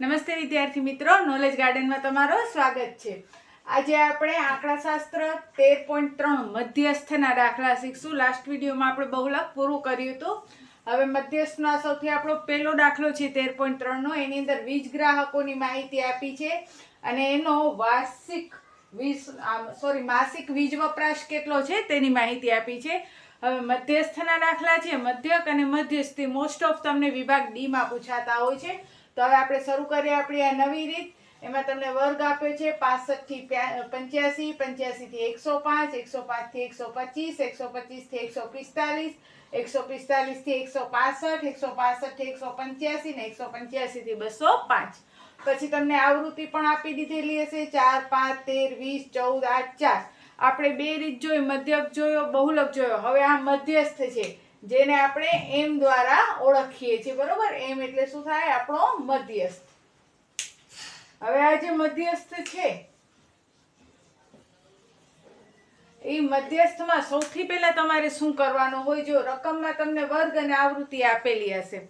નમસ્તે વિદ્યાર્થી મિત્રો નોલેજ ગાર્ડનમાં તમારું સ્વાગત છે. આજે આપણે આંકડાશાસ્ત્ર તેર પોઈન્ટ ત્રણ મધ્યસ્થના દાખલા શીખશું. લાસ્ટ વિડીયોમાં આપણે બહુલક પૂરું કર્યું હતું. હવે મધ્યસ્થના સૌથી આપણો પહેલો દાખલો છે તેર પોઈન્ટ ત્રણનો. એની અંદર વીજ ગ્રાહકોની માહિતી આપી છે અને એનો વાર્ષિક વીજ સોરી માસિક વીજ વપરાશ કેટલો છે તેની માહિતી આપી છે. હવે મધ્યસ્થના દાખલા છે મધ્યક અને મધ્યસ્થી. મોસ્ટ ઓફ તમને વિભાગ ડીમાં પૂછાતા હોય છે. તો હવે આપણે શરૂ કરીએ આપણી આ નવી રીત. એમાં તમને વર્ગ આપ્યો છે પાસઠથી પંચ્યાસી પંચ્યાસી થી એકસો પાંચ એકસો પાંચથી એકસો પચીસ એકસો પચીસથી એકસો પિસ્તાલીસ એકસો પિસ્તાલીસથી એકસો પાસઠ એકસો પાસઠથી એકસો પંચ્યાસી ને એકસો પંચ્યાસી થી બસો પાંચ. પછી તમને આવૃત્તિ પણ આપી દીધેલી હશે. ચાર, પાંચ, તેર, વીસ, ચૌદ, આઠ, ચાર. આપણે બે રીત જોઈ, મધ્યક જોયો, બહુલક જોયો. હવે આ મધ્યસ્થ છે. જેને આપણે એમ દ્વારા ઓળખીએ છીએ, બરોબર? એમ એટલે શું થાય? આપણો મધ્યસ્થ. હવે આ જે મધ્યસ્થ છે એ મધ્યસ્થમાં સૌથી પહેલા તમારે શું કરવાનું હોય? જો રકમમાં તમને વર્ગ અને આવૃત્તિ આપેલી હશે.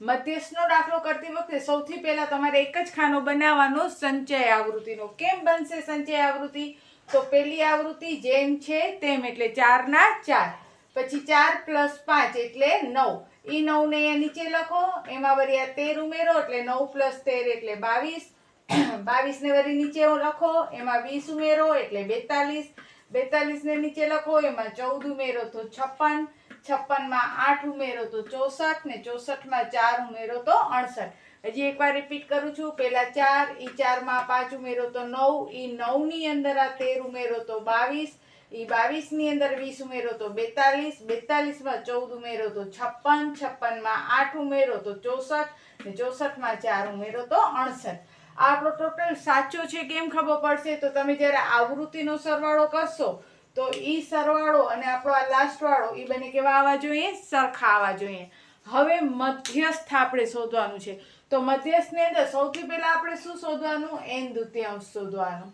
મધ્યસ્થનો દાખલો કરતી વખતે સૌથી પહેલા તમારે એક જ ખાનો બનાવવાનો, સંચય આવૃત્તિનો. કેમ બનશે સંચય આવૃત્તિ? તો પહેલી આવૃત્તિ જેમ છે તેમ, એટલે ચારના ચાર. પછી ચાર પ્લસ પાંચ એટલે નવ. એ નવને અહીંયા નીચે લખો. એમાં વળી આ તેર ઉમેરો એટલે નવ પ્લસ તેર એટલે બાવીસ. બાવીસને વળી નીચે લખો. એમાં વીસ ઉમેરો એટલે બેતાલીસ. બેતાલીસને નીચે લખો. એમાં ચૌદ ઉમેરો તો છપ્પન. છપ્પનમાં આઠ ઉમેરો તો ચોસઠ ને ચોસઠમાં ચાર ઉમેરો તો અડસઠ. હજી એકવાર રિપીટ કરું છું. પહેલાં ચાર, ઈ ચારમાં પાંચ ઉમેરો તો નવ, ઈ નવની અંદર આ તેર ઉમેરો તો બાવીસ. ઈ બાવીસની અંદર વીસ ઉમેરો તો બેતાલીસ, બેતાલીસમાં ચૌદ ઉમેરો તો છપ્પન, છપ્પનમાં આઠ ઉમેરો તો ચોસઠ, ને ચોસઠમાં ચાર ઉમેરો તો અડસઠ. આપણો ટોટલ સાચો છે કેમ ખબર પડશે? તો તમે જ્યારે આવૃત્તિનો સરવાળો કરશો, તો એ સરવાળો અને આપણો આ લાસ્ટવાળો એ બંને કેવા આવવા જોઈએ? સરખા આવવા જોઈએ. હવે મધ્યસ્થ આપણે શોધવાનું છે. તો મધ્યસ્થની અંદર સૌથી પહેલાં આપણે શું શોધવાનું? એન દ્વિતીયાંશ શોધવાનું.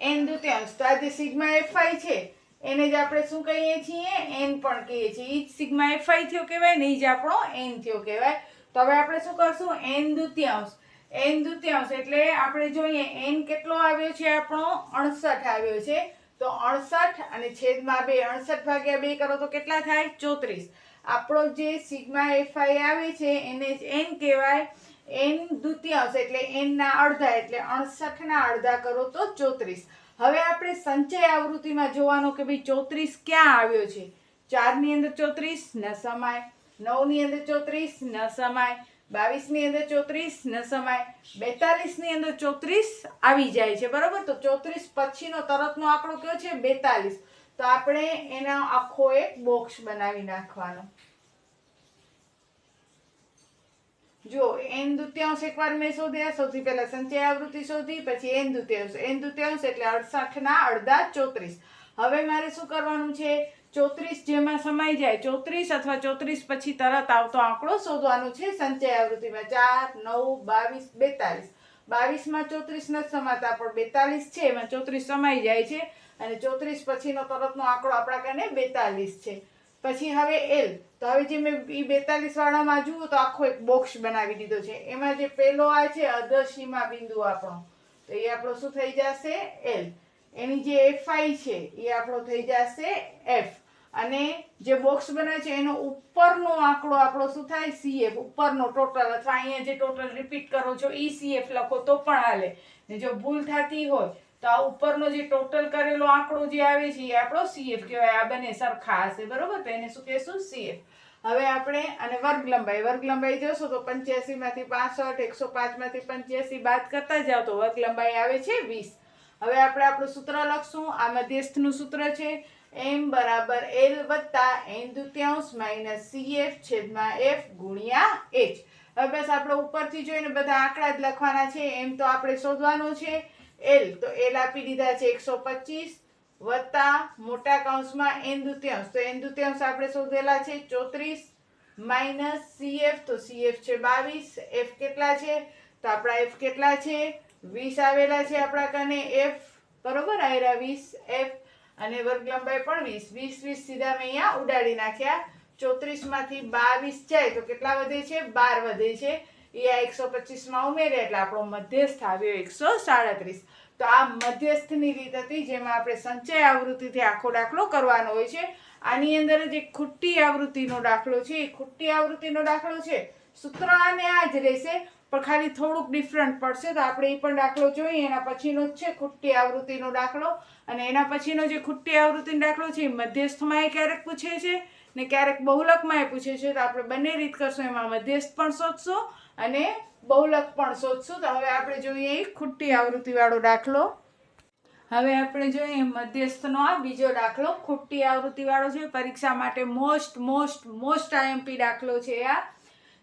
એન દુત્યાંશ તો આ જે સિગ્મા એફઆઈ છે. એને જ આપણે શું કહીએ છીએ? એન પણ કહીએ છીએ. ઈ જ સિગ્મા એફઆઈ થયો કહેવાય ને ઈ જ આપણો એન થયો કહેવાય. તો હવે આપણે શું કરશું? એન દુત્યાંશ. એન દુત્યાંશ એટલે આપણે જોઈએ એન કેટલો આવ્યો છે આપણો? અડસઠ આવ્યો છે. તો અડસઠ અને છેદમાં બે. અડસઠ ભાગ્યા બે કરો તો કેટલા થાય? ચોત્રીસ. આપણો જે સિગ્મા એફઆઈ આવે છે, એને જ એન કહેવાય. એન દ્વિતીયાંશ એટલે એનના અડધા એટલે અડસઠના અડધા કરો તો ચોત્રીસ. હવે આપણે સંચય આવૃત્તિમાં જોવાનો કે ભાઈ ચોત્રીસ ક્યાં આવ્યો છે? ચારની અંદર ચોત્રીસ, ન સમાય. નવની અંદર ચોત્રીસ, ન સમાય. બાવીસની અંદર ચોત્રીસ, ન સમાય. બેતાલીસની અંદર ચોત્રીસ આવી જાય છે, બરાબર? તો ચોત્રીસ પછીનો તરતનો આંકડો કયો છે? બેતાલીસ. તો આપણે એનો આખો એક બોક્સ બનાવી નાખવાનો. જો એન દુત્યાંશ એકવાર મેં શોધ્યા, સૌથી પહેલા સંચય આવૃત્તિ શોધી, પછી એન દુત્યાંશ. એન દુત્યાંશ એટલે અડસઠ ના અડધા ચોત્રીસ. હવે મારે શું કરવાનું છે? ચોત્રીસ જેમાં સમાઈ જાય, ચોત્રીસ અથવા ચોત્રીસ પછી તરત આવતો આંકડો શોધવાનો છે સંચય આવૃત્તિમાં. ચાર, નવ, બાવીસ, બેતાલીસ. બાવીસમાં ચોત્રીસ નથી સમાતા, પણ બેતાલીસ છે, એમાં ચોત્રીસ સમાઈ જાય છે. અને ચોત્રીસ પછીનો તરતનો આંકડો આપણા કારણે બેતાલીસ છે. પછી હવે એલ. તો હવે જે મેં એ બેતાલીસ વાળામાં જુઓ તો આખો એક બોક્સ બનાવી દીધો છે. એમાં જે પેલો આ છે અદર્શીમાં બિંદુ આપણો. તો એ આપણો શું થઈ જશે? એલ. એની જે એફઆઈ છે એ આપણો થઈ જશે એફ અને જે બોક્સ બને છે, એનો ઉપરનો આંકડો આપણો શું થાય? સીએફ ઉપરનો ટોટલ અથવા અહીંયા જે ટોટલ રિપીટ કરો છો, ઈ સીએફ લખો તો પણ હાલે. ને જો ભૂલ થતી હોય આ ઉપરનો જે ટોટલ કરેલો આંકડો જે આવે છે, એ આપણો સીએફ કહેવાય. આ બંને સરખા હશે, બરોબર? તો એને શું કહેશું? સીએફ હવે આપણે અને વર્ગ લંબાઈ વર્ગ લંબાઈ જોશો તો પંચ્યાસીમાંથી પાસઠ, એકસો પાંચમાંથી પંચ્યાસી બાદ કરતા જાઓ તો વર્ગ લંબાઈ આવે છે વીસ. હવે આપણે આપણું સૂત્ર લખશું. આ મધ્યસ્થનું સૂત્ર છે એમ બરાબર એલ વત્તા એન દુત્યાંશ માઇનસ સીએફ છેદમાં એફ ગુણ્યા એચ હવે બસ આપણે ઉપરથી જોઈને બધા આંકડા જ લખવાના છે. એમ તો આપણે શોધવાનું છે. એલ, તો એલ આપી દીધા છે એકસો પચીસ વત્તા મોટા કૌંસમાં એન દુત્યાંશ. તો એન દુત્યાંશ આપણે શોધેલા છે ચોત્રીસ માઇનસ સીએફ તો સીએફ છે બાવીસ. એફ કેટલા છે? તો આપણા એફ કેટલા છે? વીસ આવેલા છે આપણા કને એફ બરોબર? આયરા વીસ એફ અને વર્ગ લંબાઈ પણ વીસ. વીસ વીસ સીધા મેં અહીંયા ઉડાડી નાખ્યા. ચોત્રીસમાંથી બાવીસ જાય તો કેટલા વધે છે? બાર વધે છે. એ આ એકસો પચીસમાં ઉમેરે એટલે આપણો મધ્યસ્થ આવ્યો એકસો સાડત્રીસ. તો આ મધ્યસ્થની રીત હતી જેમાં આપણે સંચય આવૃત્તિથી આખો દાખલો કરવાનો હોય છે. આની અંદર જે ખુટ્ટી આવૃત્તિનો દાખલો છે. એ ખુટ્ટી આવૃત્તિનો દાખલો છે. સૂત્ર આને આ જ રહેશે, પણ ખાલી થોડુંક ડિફરન્ટ પડશે. તો આપણે એ પણ દાખલો જોઈએ. એના પછીનો જ છે ખુટ્ટી આવૃત્તિનો દાખલો. અને એના પછીનો જે ખુટ્ટી આવૃત્તિનો દાખલો છે, એ મધ્યસ્થમાં એ ક્યારેક પૂછે છે? ને ક્યારેક બહુલકમાં એ પૂછે છે, તો આપણે બંને રીત કરશું, એમાં મધ્યસ્થ પણ શોધશું અને બહુલક પણ શોધશું. તો હવે આપણે જોઈએ ખુટ્ટી આવૃત્તિવાળો દાખલો. હવે આપણે જોઈએ મધ્યસ્થનો આ બીજો દાખલો. ખુટ્ટી આવૃત્તિવાળો છે, પરીક્ષા માટે મોસ્ટ મોસ્ટ મોસ્ટ આઈએમપી દાખલો છે આ.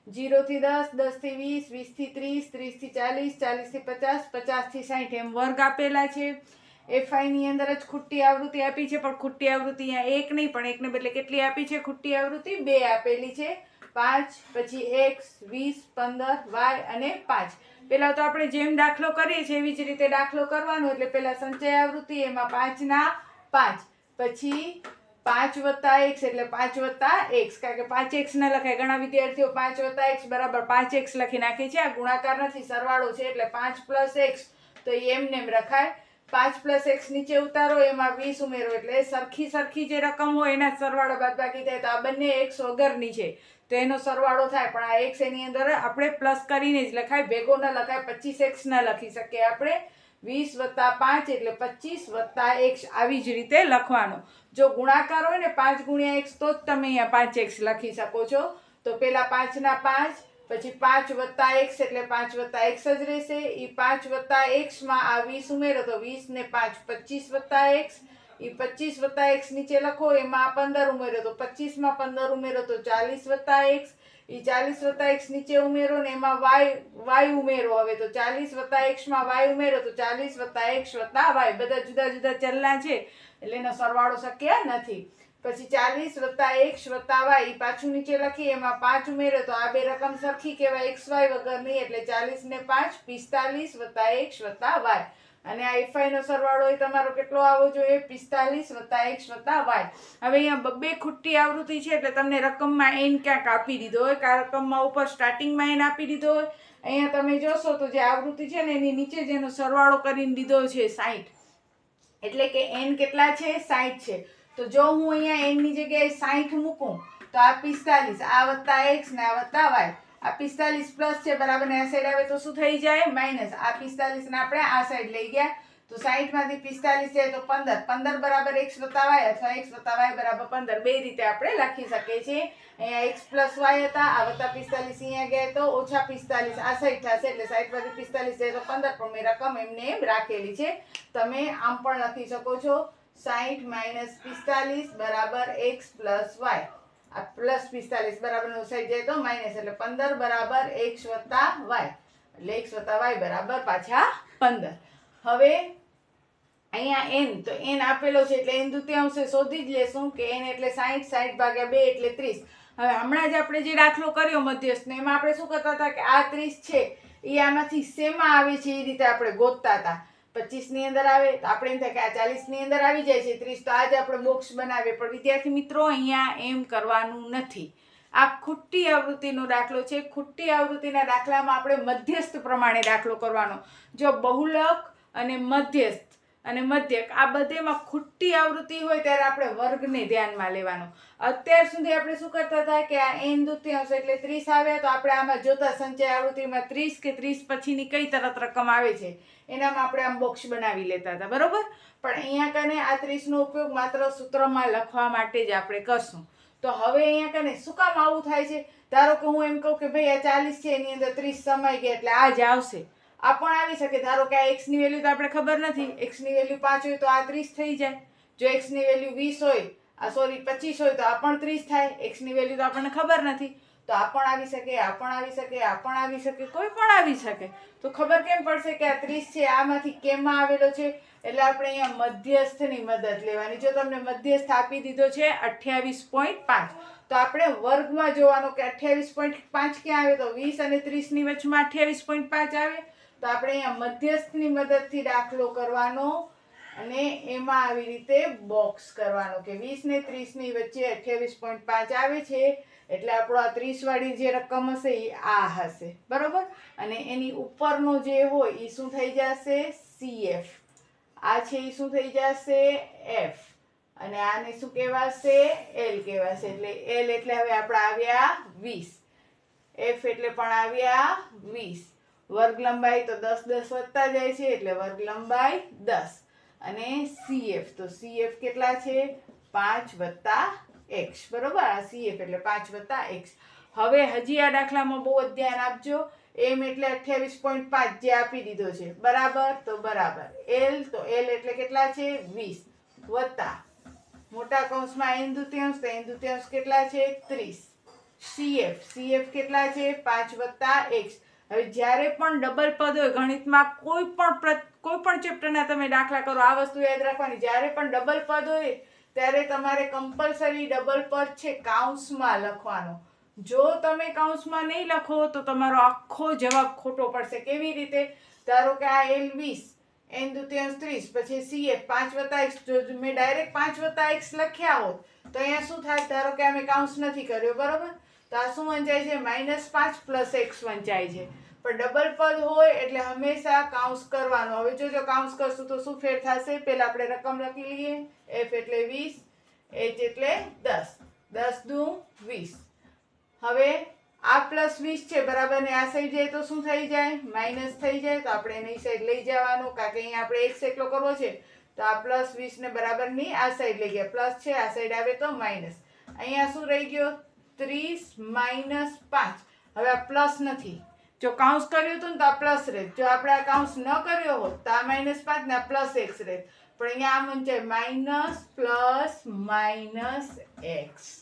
જીરોથી દસ દસથી વીસ વીસથી ત્રીસ ત્રીસથી ચાલીસ ચાલીસથી પચાસ પચાસથી સાઠ એમ વર્ગ આપેલા છે. એફઆઈની અંદર જ ખુટ્ટી આવૃત્તિ આપી છે, પણ ખુટ્ટી આવૃત્તિ અહીંયા એક નહીં, પણ એકને બદલે કેટલી આપી છે? ખુટ્ટી આવૃત્તિ બે આપેલી છે. પાંચ, પછી એક્સ વીસ, પંદર, વાય અને પાંચ. પહેલાં તો આપણે જેમ દાખલો કરીએ છીએ, એવી જ રીતે દાખલો કરવાનો, એટલે પહેલાં સંચય આવૃત્તિ, એમાં પાંચના પાંચ. પછી પાંચ વત્તા એક્સ એટલે પાંચ વત્તા એક્સ કારણ કે પાંચ એક્સ ના લખાય. ઘણા વિદ્યાર્થીઓ પાંચ વત્તા એક્સ બરાબર પાંચ એક્સ લખી નાખે છે. આ ગુણાકાર નથી, સરવાળો છે, એટલે પાંચ પ્લસ એક્સ. તો એમને એમ રખાય પાંચ પ્લસ એક્સ નીચે ઉતારો, એમાં વીસ ઉમેરો. એટલે સરખી સરખી જે રકમ હોય, એના સરવાળો બાદ બાકી થાય. તો આ બંને એક્સ વગરની છે. તો એનો સરવાળો થાય. પણ આ એક્સ એની અંદર આપણે પ્લસ કરીને જ લખાય. ભેગો ન લખાય. પચીસ એક્સ ન લખી શકીએ આપણે. વીસ વત્તા પાંચ એટલે પચીસ વત્તા એક્સ આવી જ રીતે લખવાનો. જો ગુણાકાર હોય ને પાંચ ગુણ્યા એક્સ તો જ તમે અહીંયા પાંચ એક્સ લખી શકો છો. તો પહેલાં પાંચના પાંચ પછી પાંચ વત્તા એક્સ એટલે પાંચ વત્તા એક્સ જ રહેશે. એ પાંચ વત્તા એક્સમાં આ વીસ ઉમેરો તો વીસ ને પાંચ પચીસ વત્તા એક્સ. એ પચીસ વત્તા એક્સ નીચે લખો, એમાં પંદર ઉમેરો તો પચીસમાં પંદર ઉમેરો તો ચાલીસ વત્તા એક્સ. એ ચાલીસ વત્તા એક્સ નીચે ઉમેરો ને એમાં વાય વાય ઉમેરો હવે તો ચાલીસ વત્તા એક્સમાં વાય ઉમેરો તો ચાલીસ વત્તા એક્સ વત્તા વાય. બધા જુદા જુદા ચલના છે. એટલે એનો સરવાળો શક્ય નથી. પછી ચાલીસ વત્તા એક વત્તા વાય પાછું નીચે લખી, એમાં પાંચ ઉમેરો તો આ બે રકમ સરખી કહેવાય, એક્સ વાય વગરની એટલે ચાલીસ ને પાંચ, પિસ્તાલીસ વત્તા એક વત્તા વાય. અને આ એફઆઈ નો સરવાળો એ તમારો કેટલો આવવો જોઈએ? પિસ્તાલીસ વત્તા એક વત્તા વાય. હવે અહીંયા બબ્બે ખુટ્ટી આવૃત્તિ છે, એટલે તમને રકમમાં એન ક્યાંક આપી દીધો હોય. કા રકમમાં ઉપર સ્ટાર્ટિંગમાં એન આપી દીધો હોય. અહીંયા તમે જોશો તો જે આવૃત્તિ છે ને, એની નીચે જેનો સરવાળો કરીને દીધો છે સાઈઠ. એટલે કે એન કેટલા છે? સાઈઠ છે. તો જો હું અહીંયા એનની જગ્યાએ સાઠ મૂકું, તો આ પિસ્તાલીસ, આ વત્તા એક્સ ને આ વત્તા વાય. આ પિસ્તાલીસ પ્લસ છે, બરાબર, ને આ સાઈડ આવે તો શું થઈ જાય? માઇનસ. આ પિસ્તાલીસ ને આપણે આ સાઈડ લઈ ગયા. તો સાઈઠમાંથી પિસ્તાલીસ જાય તો પંદર. પંદર બરાબર એક્સ વત્તા વાય અથવા એક્સ વત્તા વાય બરાબર પંદર. બે રીતે આપણે લખી શકીએ છીએ. અહીંયા એક્સ પ્લસ વાય હતા, આ વત્તા પિસ્તાલીસ અહીંયા ગયા તો ઓછા પિસ્તાલીસ. આ સાઈડ થશે એટલે સાઈઠમાંથી પિસ્તાલીસ જાય તો પંદર. પણ મેં રકમ એમને એમ રાખેલી છે. તમે આમ પણ લખી શકો છો. સાઈઠ માઇનસ પિસ્તાલીસ બરાબર એક્સ પ્લસ વાય. આ પ્લસ પિસ્તાલીસ બરાબર સાઈડ જાય તો માઇનસ એટલે પંદર બરાબર એક્સ વત્તા વાય. એટલે એક્સ વત્તા વાય બરાબર પાછા પંદર. હવે અહીંયા એન તો એન આપેલો છે એટલે એન દુત્યાંશે શોધી જ લેશું કે એન એટલે સાઠ સાઠ ભાગ્યા બે એટલે ત્રીસ. હવે હમણાં જ આપણે જે દાખલો કર્યો મધ્યસ્થનો એમાં આપણે શું કરતા હતા કે આ ત્રીસ છે, એ આમાંથી શેમાં આવે છે એ રીતે આપણે ગોતતા હતા. પચીસની અંદર આવે, તો આપણે એમ થાય કે આ ચાલીસની અંદર આવી જાય છે, ત્રીસ તો આજે આપણે બોક્સ બનાવીએ. પણ વિદ્યાર્થી મિત્રો, અહીંયા એમ કરવાનું નથી. આ ખુટ્ટી આવૃત્તિનો દાખલો છે. ખુટ્ટી આવૃત્તિના દાખલામાં આપણે મધ્યસ્થ પ્રમાણે દાખલો કરવાનો. જો બહુલક અને મધ્યસ્થ અને મધ્યક, આ બધેમાં ખુટ્ટી આવૃત્તિ હોય ત્યારે આપણે વર્ગને ધ્યાનમાં લેવાનો. અત્યાર સુધી આપણે શું કરતા હતા કે આ એન દુત્યાંશ એટલે ત્રીસ આવ્યા, તો આપણે આમાં જોતા સંચય આવૃત્તિમાં ત્રીસ કે ત્રીસ પછીની કઈ તરત રકમ આવે છે, એનામાં આપણે આમ બોક્સ બનાવી લેતા હતા, બરાબર? પણ અહીંયા કને આ ત્રીસનો ઉપયોગ માત્ર સૂત્રમાં લખવા માટે જ આપણે કરશું. તો હવે અહીંયા કને શું કામ આવું થાય છે? ધારો કે હું એમ કહું કે ભાઈ આ ચાલીસ છે, એની અંદર ત્રીસ સમાઈ ગયા, એટલે આ જ આવશે. આ પણ આવી શકે. ધારો કે આ એક્સની વેલ્યુ તો આપણે ખબર નથી. એક્સની વેલ્યુ પાંચ હોય તો આ ત્રીસ થઈ જાય. જો એક્સની વેલ્યુ વીસ હોય, આ સોરી પચીસ હોય તો આ પણ ત્રીસ થાય. એક્સની વેલ્યુ તો આપણને ખબર નથી. તો આ પણ આવી શકે, આ પણ આવી શકે, આ પણ આવી શકે, કોઈ પણ આવી શકે. તો ખબર કેમ પડશે કે આ ત્રીસ છે, આમાંથી કેમમાં આવેલો છે? એટલે આપણે અહીંયા મધ્યસ્થની મદદ લેવાની. જો તમને મધ્યસ્થ આપી દીધો છે અઠ્યાવીસ પોઈન્ટ પાંચ. તો આપણે વર્ગમાં જોવાનો કે અઠ્યાવીસ પોઈન્ટ પાંચ ક્યાં આવે? તો વીસ અને ત્રીસની વચમાં અઠ્યાવીસ પોઈન્ટ પાંચ આવે. તો આપણે અહીંયા મધ્યસ્થની મદદથી દાખલો કરવાનો અને એમાં આવી રીતે બોક્સ કરવાનો કે વીસ ને ત્રીસની વચ્ચે અઠ્યાવીસ પોઈન્ટ પાંચ આવે છે, એટલે આપણો આ ત્રીસવાળી જે રકમ હશે એ આ હશે. બરાબર? અને એની ઉપરનો જે હોય એ શું થઈ જશે? સીએફ આ છે એ શું થઈ જશે? એફ અને આને શું કહેવાશે? એલ કહેવાશે. એટલે એલ એટલે હવે આપણે આવ્યા વીસ. એફ એટલે પણ આવ્યા વીસ. વર્ગ લંબાઈ તો દસ દસ વધતા જાય છે એટલે વર્ગ લંબાઈ દસ. અને સીએફ, તો સીએફ કેટલા છે? પાંચ વત્તા એક્સ. બરોબર? આ સીએફ એટલે પાંચ વત્તા એક્સ. હવે હજી આ દાખલામાં બહુ જ ધ્યાન આપજો. એમ એટલે અઠ્યાવીસ પોઈન્ટ પાંચ જે આપી દીધો છે. બરાબર? તો બરાબર. એલ, તો એલ એટલે કેટલા છે? વીસ. વત્તા. મોટા કૌંસમાં એન દુત્યાંશ તો એન કેટલા છે? ત્રીસ. સીએફ. સીએફ કેટલા છે? પાંચ વત્તા એક્સ. હવે જ્યારે પણ ડબલ પદ હોય, ગણિતમાં કોઈ પણ કોઈ પણ ચેપ્ટરના તમે દાખલા કરો, આ વસ્તુ યાદ રાખવાની. જ્યારે પણ ડબલ પદ હોય, ત્યારે તમારે કમ્પલસરી ડબલ પદ છે કાઉન્સમાં લખવાનો. જો તમે કાઉન્સમાં નહીં લખો, તો તમારો આખો જવાબ ખોટો પડશે. કેવી રીતે? ધારો કે આ એલ વીસ એન દુત્યાંશ ત્રીસ, પછી સીએફ પાંચ વત્તા એક્સ જો મેં ડાયરેક્ટ પાંચ વત્તા એક્સ લખ્યા હોત, તો અહીંયા શું થાય? ધારો કે અમે કાઉન્સ નથી કર્યો, બરાબર? તો આ શું વંચાય છે? માઇનસ પાંચ પ્લસ એક્સ વંચાય છે. પણ ડબલ પદ હોય એટલે હંમેશા કાઉન્સ કરવાનો. હવે જો કાઉન્સ કરશું તો શું ફેર થશે? પહેલાં આપણે રકમ લખી લઈએ. એફ એટલે વીસ એચ એટલે દસ. દસ દુ વીસ. હવે આ પ્લસ વીસ છે, બરાબર? ને આ સાઈડ જાય તો શું થઈ જાય? માઇનસ થઈ જાય, તો આપણે એની સાઈડ લઈ જવાનું. કારણ કે અહીંયા આપણે એક એકલો કરવો છે. તો આ પ્લસ વીસને બરાબરની આ સાઈડ લઈ ગયા. પ્લસ છે, આ સાઈડ આવે તો માઇનસ અહીંયા શું રહી ગયો? ત્રીસ માઇનસ પાંચ. હવે આ પ્લસ નથી. જો કાઉન્સ કર્યું હતું ને તો પ્લસ રહેત જો આપણે આ કાઉન્સ ન કર્યો હોત તો આ માઇનસ પાંચ ને પ્લસ એક્સ રહેત પણ અહીંયા આમ છે માઇનસ પ્લસ માઇનસ એક્સ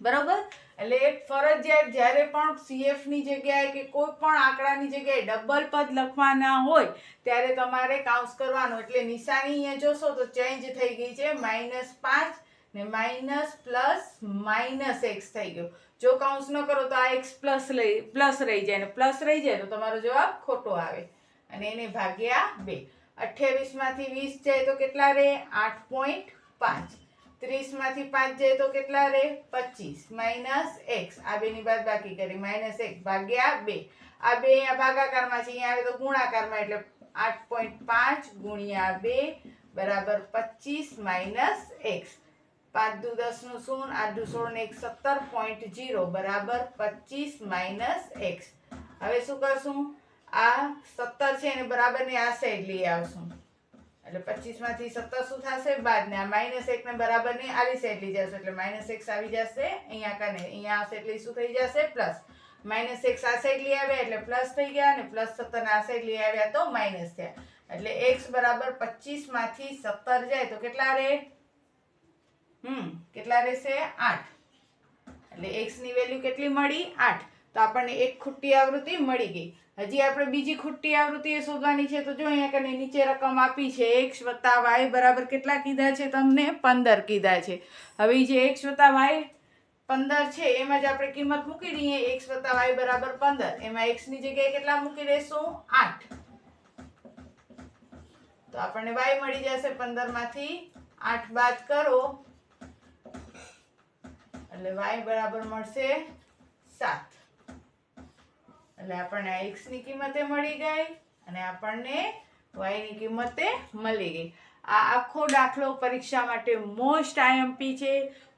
બરોબર? એટલે એક ફરજિયાત જ્યારે પણ સીએફની જગ્યાએ કે કોઈ પણ આંકડાની જગ્યાએ ડબલ પદ લખવાના હોય, ત્યારે તમારે કાઉન્સ કરવાનું. એટલે નિશાની અહીંયા જોશો તો ચેન્જ થઈ ગઈ છે માઇનસ પાંચ ને માઇનસ પ્લસ માઇનસ એક્સ થઈ ગયો. જો કાઉન્સ ન કરો તો આ એક્સ પ્લસ લઈ, પ્લસ રહી જાય ને પ્લસ રહી જાય તો તમારો જવાબ ખોટો આવે. અને એને ભાગ્યા બે. અઠ્યાવીસમાંથી વીસ જાય તો કેટલા રહે? આઠ પોઈન્ટ પાંચ. ત્રીસમાંથી પાંચ જાય તો કેટલા રહે? પચીસ. Minus x. આ બેની બાદ બાકી કરી. માઇનસ એક ભાગ્યા બે. આ બે અહીંયા ભાગાકારમાં છે. અહીંયા આવે તો ગુણાકારમાં. એટલે આઠ પોઈન્ટ પાંચ ગુણ્યા બે બરાબર પચીસ માઇનસ એક્સ. પાંચ દુ દસનું શૂન્ય, આઠ દુ સોળ ને એક, સત્તર પોઈન્ટ જીરો બરાબર પચીસ માઇનસ એક્સ. હવે શું કરશું? આ સત્તર છે એને બરાબરની આ સાઈડ લઈ આવશું. એટલે પચીસમાંથી સત્તર શું થશે? બાદ ને આ માઇનસ એકને બરાબરની આવી સાઈડ લઈ જશું. એટલે માઇનસ એક્સ આવી જશે, અહીંયા કને અહીંયા આવશે એટલે શું થઈ જશે? પ્લસ. માઇનસ એક્સ આ સાઈડ લઈ આવ્યા એટલે પ્લસ થઈ ગયા અને પ્લસ સત્તર આ સાઈડ લઈ આવ્યા તો માઇનસ થયા. એટલે એક્સ બરાબર પચીસમાંથી સત્તર જાય તો કેટલા રહે? હમ. કેટલા રહેશે? આઠ. એટલે એક્સની વેલ્યુ કેટલી મળી? આઠ. તો આપણને એક ખુટ્ટી આવૃત્તિ મળી ગઈ. હજી આપણે બીજી ખુટ્ટી આવૃત્તિ એ શોધવાની છે. તો જો અહીંયા કને નીચે રકમ આપી છે એક્સ વત્તા વાય બરાબર કેટલા કીધા છે? તમને પંદર કીધા છે. હવે જે એક્સ વત્તા વાય પંદર છે, એમાં જ આપણે કિંમત મૂકી દઈએ. એક્સ વત્તા વાય બરાબર પંદર. એમાં એક્સની જગ્યાએ કેટલા મૂકી દઈશું? આઠ. તો આપણને વાય મળી જશે પંદરમાંથી. આઠ બાદ કરો. એટલે વાય બરાબર મળશે સાત. એટલે આપણને આ એક્સની કિંમતે મળી ગઈ અને આપણને વાયની કિંમતે મળી ગઈ. આ આખો દાખલો પરીક્ષા માટે મોસ્ટ આઈએમપી છે.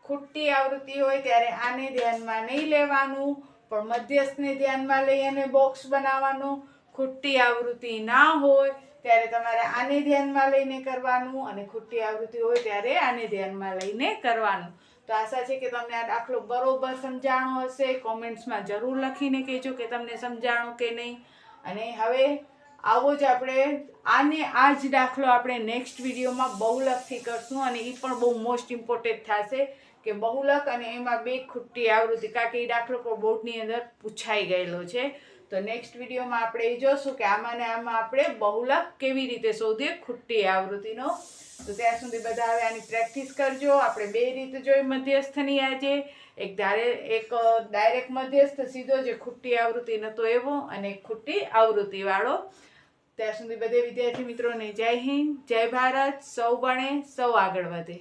ખોટી આવૃત્તિ હોય ત્યારે આને ધ્યાનમાં નહીં લેવાનું, પણ મધ્યસ્થને ધ્યાનમાં લઈ અને બોક્સ બનાવવાનું. ખોટી આવૃત્તિ ના હોય ત્યારે તમારે આને ધ્યાનમાં લઈને કરવાનું અને ખોટી આવૃત્તિ હોય ત્યારે આને ધ્યાનમાં લઈને કરવાનું. તો આશા છે કે તમને આ દાખલો બરોબર સમજાણો હશે. કોમેન્ટ્સમાં જરૂર લખીને કહેજો કે તમને સમજાણો કે નહીં. અને હવે આવો જ આપણે આને આ જ દાખલો આપણે નેક્સ્ટ વિડીયોમાં બહુલકથી કરશું અને એ પણ બહુ મોસ્ટ ઇમ્પોર્ટન્ટ થશે કે બહુલક અને એમાં બે ખુટ્ટી આવૃત્તિ. કારણ કે એ દાખલો પણ બોર્ડની અંદર પૂછાઈ ગયેલો છે. તો નેક્સ્ટ વિડીયોમાં આપણે એ જોશું કે આમાં ને આમાં આપણે બહુલક કેવી રીતે શોધીએ ખુટ્ટી આવૃત્તિનો. તો ત્યાં સુધી બધા હવે આની પ્રેક્ટિસ કરજો. આપણે બે રીત જોઈ મધ્યસ્થની આજે. એક ધારે, એક ડાયરેક્ટ મધ્યસ્થ, સીધો જે ખુટ્ટી આવૃત્તિ નહોતો એવો અને ખુટ્ટી આવૃત્તિવાળો ત્યાં સુધી બધે વિદ્યાર્થી મિત્રોને જય હિન્દ, જય ભારત, સૌ ભણે, સૌ આગળ વધે.